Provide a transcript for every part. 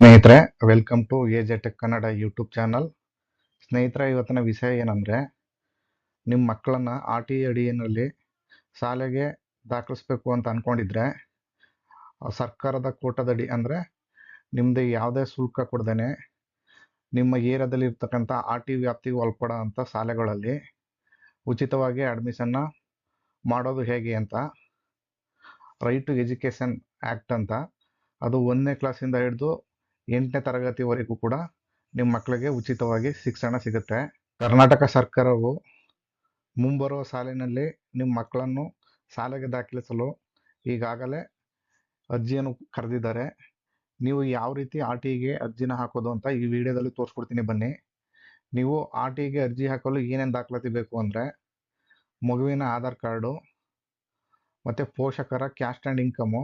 ಸ್ನೇಹಿತರೆ welcome to A J tech Kannada YouTube channel ಸ್ನೇಹಿತರೆ, ಇವತ್ತಿನ ವಿಷಯ ಏನಂದರೆ ನಿಮ್ಮ ಮಕ್ಕಳನ್ನು ಆರ್ ಟಿ ಅಡಿಯಲ್ಲಿ ಶಾಲೆಗೆ ದಾಖಲಿಸ್ಬೇಕು ಅಂತ ಅಂದ್ಕೊಂಡಿದ್ರೆ ಸರ್ಕಾರದ ಕೋಟದಡಿ ಅಂದರೆ ನಿಮ್ಮದು ಯಾವುದೇ ಶುಲ್ಕ ಕೊಡ್ದೇ ನಿಮ್ಮ ಏರಿಯಾದಲ್ಲಿ ಇರ್ತಕ್ಕಂಥ ಆರ್ ಟಿ ವ್ಯಾಪ್ತಿಗೆ ಒಳಪಡೋ ಅಂಥ ಶಾಲೆಗಳಲ್ಲಿ ಉಚಿತವಾಗಿ ಅಡ್ಮಿಷನ್ನ ಮಾಡೋದು ಹೇಗೆ ಅಂತ ರೈಟ್ ಟು ಎಜುಕೇಷನ್ ಆ್ಯಕ್ಟ್ ಅಂತ, ಅದು ಒಂದನೇ ಕ್ಲಾಸಿಂದ ಹಿಡಿದು ಎಂಟನೇ ತರಗತಿವರೆಗೂ ಕೂಡ ನಿಮ್ಮ ಮಕ್ಕಳಿಗೆ ಉಚಿತವಾಗಿ ಶಿಕ್ಷಣ ಸಿಗುತ್ತೆ. ಕರ್ನಾಟಕ ಸರ್ಕಾರವು ಮುಂಬರುವ ಸಾಲಿನಲ್ಲಿ ನಿಮ್ಮ ಮಕ್ಕಳನ್ನು ಶಾಲೆಗೆ ದಾಖಲಿಸಲು ಈಗಾಗಲೇ ಅರ್ಜಿಯನ್ನು ಕರೆದಿದ್ದಾರೆ. ನೀವು ಯಾವ ರೀತಿ ಆರ್ ಟಿಗೆ ಅರ್ಜಿನ ಹಾಕೋದು ಅಂತ ಈ ವಿಡಿಯೋದಲ್ಲಿ ತೋರಿಸ್ಕೊಡ್ತೀನಿ ಬನ್ನಿ. ನೀವು ಆರ್ ಟಿಗೆ ಅರ್ಜಿ ಹಾಕಲು ಏನೇನು ದಾಖಲಾತಿ ಬೇಕು ಅಂದರೆ ಮಗುವಿನ ಆಧಾರ್ ಕಾರ್ಡು, ಮತ್ತು ಪೋಷಕರ ಕ್ಯಾಶ್ ಆ್ಯಂಡ್ ಇನ್ಕಮು,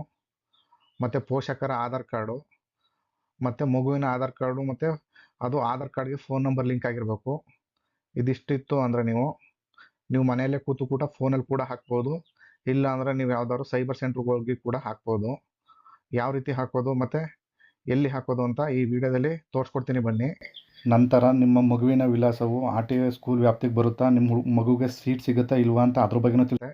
ಮತ್ತು ಪೋಷಕರ ಆಧಾರ್ ಕಾರ್ಡು ಮತ್ತು ಮಗುವಿನ ಆಧಾರ್ ಕಾರ್ಡು ಮತ್ತು ಅದು ಆಧಾರ್ ಕಾರ್ಡ್ಗೆ ಫೋನ್ ನಂಬರ್ ಲಿಂಕ್ ಆಗಿರಬೇಕು. ಇದಿಷ್ಟಿತ್ತು ಅಂದರೆ ನೀವು ನೀವು ಮನೆಯಲ್ಲೇ ಕೂತು ಕೂಡ ಫೋನಲ್ಲಿ ಕೂಡ ಹಾಕ್ಬೋದು. ಇಲ್ಲ ಅಂದರೆ ನೀವು ಯಾವ್ದಾದ್ರು ಸೈಬರ್ ಸೆಂಟ್ರಿಗೆ ಹೋಗಿ ಕೂಡ ಹಾಕ್ಬೋದು. ಯಾವ ರೀತಿ ಹಾಕೋದು ಮತ್ತು ಎಲ್ಲಿ ಹಾಕೋದು ಅಂತ ಈ ವಿಡಿಯೋದಲ್ಲಿ ತೋರಿಸ್ಕೊಡ್ತೀನಿ ಬನ್ನಿ. ನಂತರ ನಿಮ್ಮ ಮಗುವಿನ ವಿಳಾಸವು ಆರ್ ಟಿ ಸ್ಕೂಲ್ ವ್ಯಾಪ್ತಿಗೆ ಬರುತ್ತಾ? ನಿಮ್ಮ ಮಗುಗೆ ಸೀಟ್ ಸಿಗುತ್ತಾ ಇಲ್ವಾ ಅಂತ ಅದ್ರ ಬಗ್ಗೆನೂ ತಿಳಿದೆ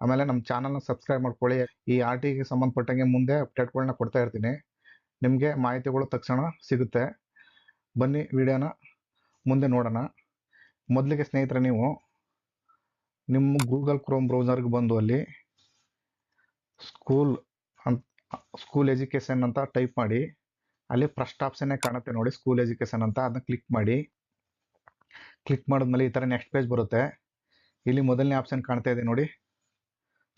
ಆಮೇಲೆ ನಮ್ಮ ಚಾನಲ್ನ ಸಬ್ಸ್ಕ್ರೈಬ್ ಮಾಡ್ಕೊಳ್ಳಿ. ಈ ಆರ್ ಟಿಗೆ ಸಂಬಂಧಪಟ್ಟಂಗೆ ಮುಂದೆ ಅಪ್ಡೇಟ್ಗಳನ್ನ ಕೊಡ್ತಾ ಇರ್ತೀನಿ. ನಿಮಗೆ ಮಾಹಿತಿಗಳು ತಕ್ಷಣ ಸಿಗುತ್ತೆ. ಬನ್ನಿ ವಿಡಿಯೋನ ಮುಂದೆ ನೋಡೋಣ. ಮೊದಲಿಗೆ ಸ್ನೇಹಿತರೆ ನೀವು ನಿಮ್ಮ ಗೂಗಲ್ ಕ್ರೋಮ್ ಬ್ರೌಸರ್ಗೆ ಬಂದು ಅಲ್ಲಿ ಸ್ಕೂಲ್ ಅಂತ ಸ್ಕೂಲ್ ಎಜುಕೇಷನ್ ಅಂತ ಟೈಪ್ ಮಾಡಿ. ಅಲ್ಲಿ ಫಸ್ಟ್ ಆಪ್ಷನ್ನೇ ಕಾಣುತ್ತೆ ನೋಡಿ ಸ್ಕೂಲ್ ಎಜುಕೇಷನ್ ಅಂತ. ಅದನ್ನ ಕ್ಲಿಕ್ ಮಾಡಿ. ಕ್ಲಿಕ್ ಮಾಡಿದ್ಮೇಲೆ ಈ ಥರ ನೆಕ್ಸ್ಟ್ ಪೇಜ್ ಬರುತ್ತೆ. ಇಲ್ಲಿ ಮೊದಲನೇ ಆಪ್ಷನ್ ಕಾಣ್ತಾ ಇದೆ ನೋಡಿ.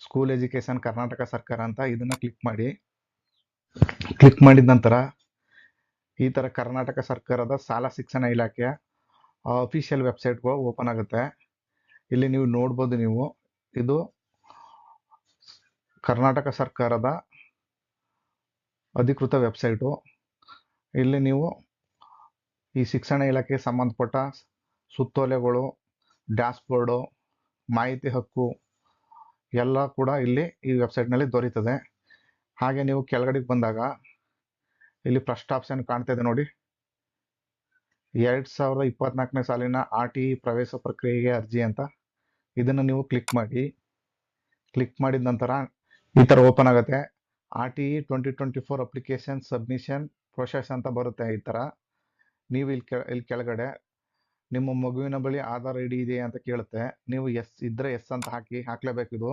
ಸ್ಕೂಲ್ ಎಜುಕೇಷನ್ ಕರ್ನಾಟಕ ಸರ್ಕಾರ ಅಂತ ಇದನ್ನು ಕ್ಲಿಕ್ ಮಾಡಿ. ಕ್ಲಿಕ್ ಮಾಡಿದ ನಂತರ ಈ ಥರ ಕರ್ನಾಟಕ ಸರ್ಕಾರದ ಶಾಲಾ ಶಿಕ್ಷಣ ಇಲಾಖೆಯ ಅಫಿಷಿಯಲ್ ವೆಬ್ಸೈಟ್ಗಳು ಓಪನ್ ಆಗುತ್ತೆ. ಇಲ್ಲಿ ನೀವು ನೋಡ್ಬೋದು ನೀವು, ಇದು ಕರ್ನಾಟಕ ಸರ್ಕಾರದ ಅಧಿಕೃತ ವೆಬ್ಸೈಟು ಇಲ್ಲಿ ನೀವು ಈ ಶಿಕ್ಷಣ ಇಲಾಖೆಗೆ ಸಂಬಂಧಪಟ್ಟ ಸುತ್ತೋಲೆಗಳು ಡ್ಯಾಶ್ಬೋರ್ಡು ಮಾಹಿತಿ ಹಕ್ಕು ಎಲ್ಲ ಕೂಡ ಇಲ್ಲಿ ಈ ವೆಬ್ಸೈಟ್ನಲ್ಲಿ ದೊರೀತದೆ. ಹಾಗೆ ನೀವು ಕೆಳಗಡೆಗೆ ಬಂದಾಗ ಇಲ್ಲಿ ಫಸ್ಟ್ ಆಪ್ಷನ್ ಕಾಣ್ತಾ ಇದೆ ನೋಡಿ. ಎರಡು ಸಾವಿರದ ಇಪ್ಪತ್ನಾಲ್ಕನೇ ಸಾಲಿನ ಆರ್ ಟಿ ಪ್ರವೇಶ ಪ್ರಕ್ರಿಯೆಗೆ ಅರ್ಜಿ ಅಂತ. ಇದನ್ನು ನೀವು ಕ್ಲಿಕ್ ಮಾಡಿ. ಕ್ಲಿಕ್ ಮಾಡಿದ ನಂತರ ಈ ಥರ ಓಪನ್ ಆಗುತ್ತೆ. R T E twenty twenty four application submission process ಅಂತ ಬರುತ್ತೆ ಈ ಥರ ನೀವು ಇಲ್ಲಿ ಕೆ ಇಲ್ಲಿ ಕೆಳಗಡೆ ನಿಮ್ಮ ಮಗುವಿನ ಬಳಿ ಆಧಾರ್ ಐ ಡಿ ಇದೆಯಾ ಅಂತ ಕೇಳುತ್ತೆ. ನೀವು ಎಸ್ ಇದ್ದರೆ ಎಸ್ ಅಂತ ಹಾಕಿ ಹಾಕಲೇಬೇಕಿದು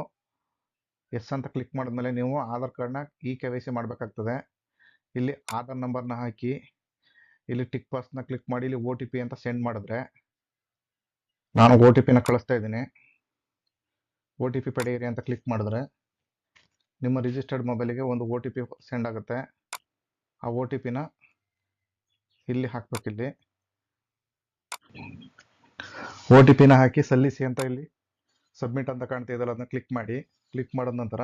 ಎಸ್ ಅಂತ ಕ್ಲಿಕ್ ಮಾಡಿದ್ಮೇಲೆ ನೀವು ಆಧಾರ್ ಕಾರ್ಡ್ನ ಇ ಕೆ ವೈ ಸಿ ಮಾಡಬೇಕಾಗ್ತದೆ. ಇಲ್ಲಿ ಆಧಾರ್ ನಂಬರ್ನ ಹಾಕಿ, ಇಲ್ಲಿ ಟಿಕ್ ಪಾಸ್ನ ಕ್ಲಿಕ್ ಮಾಡಿ, ಇಲ್ಲಿ ಓ ಟಿ ಪಿ ಅಂತ ಸೆಂಡ್ ಮಾಡಿದ್ರೆ ನಾನು ಓ ಟಿ ಪಿನ ಕಳಿಸ್ತಾ ಇದ್ದೀನಿ. ಓ ಟಿ ಪಿ ಪಡೆಯಿರಿ ಅಂತ ಕ್ಲಿಕ್ ಮಾಡಿದ್ರೆ ನಿಮ್ಮ ರಿಜಿಸ್ಟರ್ಡ್ ಮೊಬೈಲಿಗೆ ಒಂದು ಓ ಟಿ ಪಿ ಸೆಂಡ್ ಆಗುತ್ತೆ. ಆ ಓ ಟಿ ಪಿನ ಇಲ್ಲಿ ಹಾಕ್ಬೇಕಿಲ್ಲಿ ಓ ಟಿ ಪಿನ ಹಾಕಿ ಸಲ್ಲಿಸಿ ಅಂತ ಇಲ್ಲಿ ಸಬ್ಮಿಟ್ ಅಂತ ಕಾಣ್ತಾ ಇದೆಯಲ್ಲ, ಅದನ್ನ ಕ್ಲಿಕ್ ಮಾಡಿ. ಕ್ಲಿಕ್ ಮಾಡಿದ ನಂತರ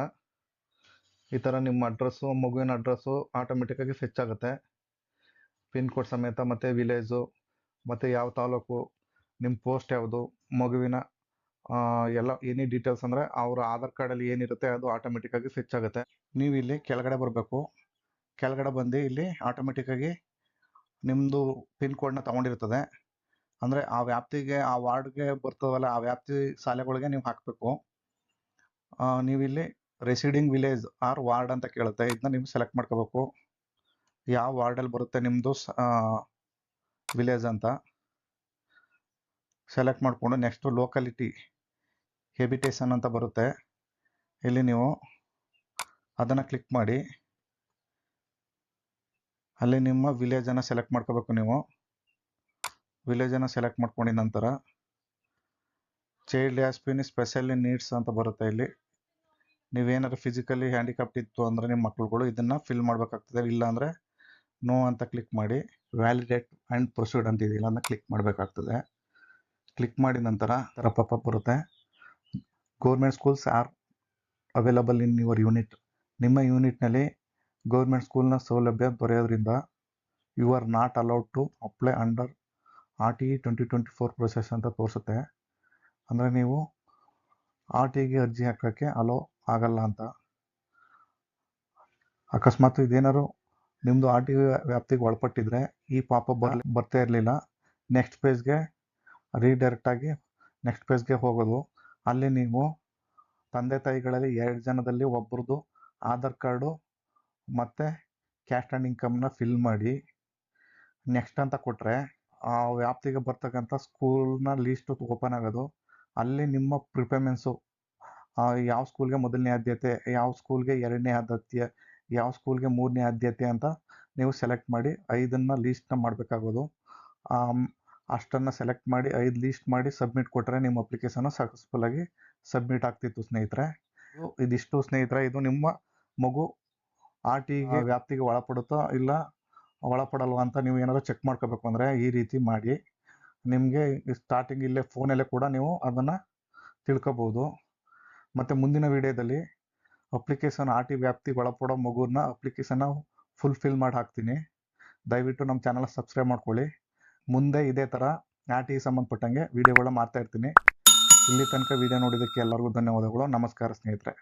ಈ ಥರ ನಿಮ್ಮ ಅಡ್ರೆಸ್ಸು ಮಗುವಿನ ಅಡ್ರೆಸ್ಸು ಆಟೋಮೆಟಿಕ್ಕಾಗಿ ಫೆಚ್ ಆಗುತ್ತೆ. ಪಿನ್ ಕೋಡ್ ಸಮೇತ ಮತ್ತು ವಿಲೇಜು ಮತ್ತು ಯಾವ ತಾಲೂಕು, ನಿಮ್ಮ ಪೋಸ್ಟ್ ಯಾವುದು, ಮಗುವಿನ ಎಲ್ಲ ಏನೇ ಡೀಟೇಲ್ಸ್ ಅಂದರೆ ಅವರ ಆಧಾರ್ ಕಾರ್ಡಲ್ಲಿ ಏನಿರುತ್ತೆ ಅದು ಆಟೋಮೆಟಿಕ್ಕಾಗಿ ಫೆಚ್ ಆಗುತ್ತೆ. ನೀವು ಇಲ್ಲಿ ಕೆಳಗಡೆ ಬರಬೇಕು. ಕೆಳಗಡೆ ಬಂದು ಇಲ್ಲಿ ಆಟೋಮೆಟಿಕ್ಕಾಗಿ ನಿಮ್ಮದು ಪಿನ್ ಕೋಡನ್ನ ತೊಗೊಂಡಿರ್ತದೆ. ಅಂದರೆ ಆ ವ್ಯಾಪ್ತಿಗೆ, ಆ ವಾರ್ಡ್ಗೆ ಬರ್ತದಲ್ಲ, ಆ ವ್ಯಾಪ್ತಿ ಶಾಲೆಗಳಿಗೆ ನೀವು ಹಾಕಬೇಕು. ನೀವಿಲ್ಲಿ ರೆಸಿಡಿಂಗ್ ವಿಲೇಜ್ ಆರ್ ವಾರ್ಡ್ ಅಂತ ಕೇಳುತ್ತೆ. ಇದನ್ನ ನೀವು ಸೆಲೆಕ್ಟ್ ಮಾಡ್ಕೋಬೇಕು. ಯಾವ ವಾರ್ಡಲ್ಲಿ ಬರುತ್ತೆ ನಿಮ್ಮದು ವಿಲೇಜ್ ಅಂತ. ಸೆಲೆಕ್ಟ್ ಮಾಡಿಕೊಂಡು ನೆಕ್ಸ್ಟು ಲೋಕಲಿಟಿ ಹೆಬಿಟೇಷನ್ ಅಂತ ಬರುತ್ತೆ. ಇಲ್ಲಿ ನೀವು ಅದನ್ನು ಕ್ಲಿಕ್ ಮಾಡಿ. ಅಲ್ಲಿ ನಿಮ್ಮ ವಿಲೇಜನ್ನು ಸೆಲೆಕ್ಟ್ ಮಾಡ್ಕೋಬೇಕು ನೀವು. ವಿಲೇಜನ್ನು ಸೆಲೆಕ್ಟ್ ಮಾಡ್ಕೊಂಡಿದ ನಂತರ child has been specially needs ಅಂತ ಬರುತ್ತೆ ಇಲ್ಲಿ. ನೀವೇನಾದ್ರು ಫಿಸಿಕಲಿ ಹ್ಯಾಂಡಿಕ್ಯಾಪ್ಟ್ ಇತ್ತು ಅಂದರೆ ನಿಮ್ಮ ಮಕ್ಕಳುಗಳು ಇದನ್ನು ಫಿಲ್ ಮಾಡಬೇಕಾಗ್ತದೆ. ಇಲ್ಲ ಅಂದರೆ ನೋ ಅಂತ ಕ್ಲಿಕ್ ಮಾಡಿ ವ್ಯಾಲಿಡೇಟ್ ಆ್ಯಂಡ್ ಪ್ರೊಸೀಡ್ ಅಂತ ಇದೆಯಲ್ಲ ಅದನ್ನ ಕ್ಲಿಕ್ ಮಾಡಬೇಕಾಗ್ತದೆ. ಕ್ಲಿಕ್ ಮಾಡಿದ ನಂತರ ಥರ ಪಾಪ ಬರುತ್ತೆ. Government schools are available in your unit ನಿಮ್ಮ ಯೂನಿಟ್ನಲ್ಲಿ ಗೌರ್ಮೆಂಟ್ ಸ್ಕೂಲ್ನ ಸೌಲಭ್ಯ ದೊರೆಯೋದ್ರಿಂದ you are not allowed to apply under R T twenty twenty four process ಅಂತ ತೋರಿಸುತ್ತೆ. ಅಂದರೆ ನೀವು ಆರ್ ಟಿಗೆ ಅರ್ಜಿ ಹಾಕೋಕ್ಕೆ ಅಲೋ ಆಗಲ್ಲ ಅಂತ. ಅಕಸ್ಮಾತ್ ಇದೇನಾದ್ರು ನಿಮ್ಮದು ಆರ್ ಟಿ ವ್ಯಾಪ್ತಿಗೆ ಒಳಪಟ್ಟಿದ್ರೆ ಈ ಪಾಪ ಬರ್ಲಿ, ಬರ್ತಾ ಇರಲಿಲ್ಲ. ನೆಕ್ಸ್ಟ್ ಪೇಜ್ಗೆ ರೀಡೈರೆಕ್ಟಾಗಿ ನೆಕ್ಸ್ಟ್ ಪೇಜ್ಗೆ ಹೋಗೋದು. ಅಲ್ಲಿ ನೀವು ತಂದೆ ತಾಯಿಗಳಲ್ಲಿ ಎರಡು ಜನದಲ್ಲಿ ಒಬ್ಬರದು ಆಧಾರ್ ಕಾರ್ಡು ಮತ್ತು ಕ್ಯಾಶ್ ಆ್ಯಂಡ್ ಇನ್ಕಮ್ನ ಫಿಲ್ ಮಾಡಿ ನೆಕ್ಸ್ಟ್ ಅಂತ ಕೊಟ್ಟರೆ ಆ ವ್ಯಾಪ್ತಿಗೆ ಬರ್ತಕ್ಕಂಥ ಸ್ಕೂಲ್ನ ಲೀಸ್ಟು ಓಪನ್ ಆಗೋದು. ಅಲ್ಲಿ ನಿಮ್ಮ ಪ್ರಿಫರೆನ್ಸು ಯಾವ ಸ್ಕೂಲ್ಗೆ ಮೊದಲನೇ ಆದ್ಯತೆ ಯಾವ ಸ್ಕೂಲ್ಗೆ ಎರಡನೇ ಆದ್ಯತೆ ಯಾವ ಸ್ಕೂಲ್ಗೆ ಮೂರನೇ ಆದ್ಯತೆ ಅಂತ ನೀವು ಸೆಲೆಕ್ಟ್ ಮಾಡಿ ಐದನ್ನು ಲೀಸ್ಟ್ನ ಮಾಡಬೇಕಾಗೋದು. ಅಷ್ಟನ್ನು ಸೆಲೆಕ್ಟ್ ಮಾಡಿ ಐದು ಲೀಸ್ಟ್ ಮಾಡಿ ಸಬ್ಮಿಟ್ ಕೊಟ್ಟರೆ ನಿಮ್ಮ ಅಪ್ಲಿಕೇಶನ್ ಸಕ್ಸಸ್ಫುಲ್ ಆಗಿ ಸಬ್ಮಿಟ್ ಆಗ್ತಿತ್ತು ಸ್ನೇಹಿತರೆ. ಇದಿಷ್ಟು ಸ್ನೇಹಿತರೆ ಇದು ನಿಮ್ಮ ಮಗು ಆರ್ ಟಿಗೆ ವ್ಯಾಪ್ತಿಗೆ ಒಳಪಡುತ್ತೋ ಇಲ್ಲ ಒಳಪಡಲ್ವಾ ಅಂತ ನೀವು ಏನಾದರೂ ಚೆಕ್ ಮಾಡ್ಕೋಬೇಕು ಅಂದರೆ ಈ ರೀತಿ ಮಾಡಿ. ನಿಮಗೆ ಸ್ಟಾರ್ಟಿಂಗ್ ಇಲ್ಲೇ ಫೋನಲ್ಲೇ ಕೂಡ ನೀವು ಅದನ್ನು ತಿಳ್ಕೊಬೋದು. ಮತ್ತು ಮುಂದಿನ ವಿಡಿಯೋದಲ್ಲಿ ಅಪ್ಲಿಕೇಶನ್ ಆರ್ ಟಿ ವ್ಯಾಪ್ತಿಗೆ ಒಳಪಡೋ ಮಗುನ ಅಪ್ಲಿಕೇಶನ್ನ ಫುಲ್ಫಿಲ್ ಮಾಡಿ ಹಾಕ್ತೀನಿ. ದಯವಿಟ್ಟು ನಮ್ಮ ಚಾನಲ್ ಸಬ್ಸ್ಕ್ರೈಬ್ ಮಾಡ್ಕೊಳ್ಳಿ. ಮುಂದೆ ಇದೇ ಥರ ಆರ್ ಟಿ ಸಂಬಂಧಪಟ್ಟಂಗೆ ವಿಡಿಯೋಗಳನ್ನ ಮಾಡ್ತಾ ಇರ್ತೀನಿ. ಇಲ್ಲಿ ತನಕ ವಿಡಿಯೋ ನೋಡಿದ್ದಕ್ಕೆ ಎಲ್ಲರಿಗೂ ಧನ್ಯವಾದಗಳು. ನಮಸ್ಕಾರ ಸ್ನೇಹಿತರೆ.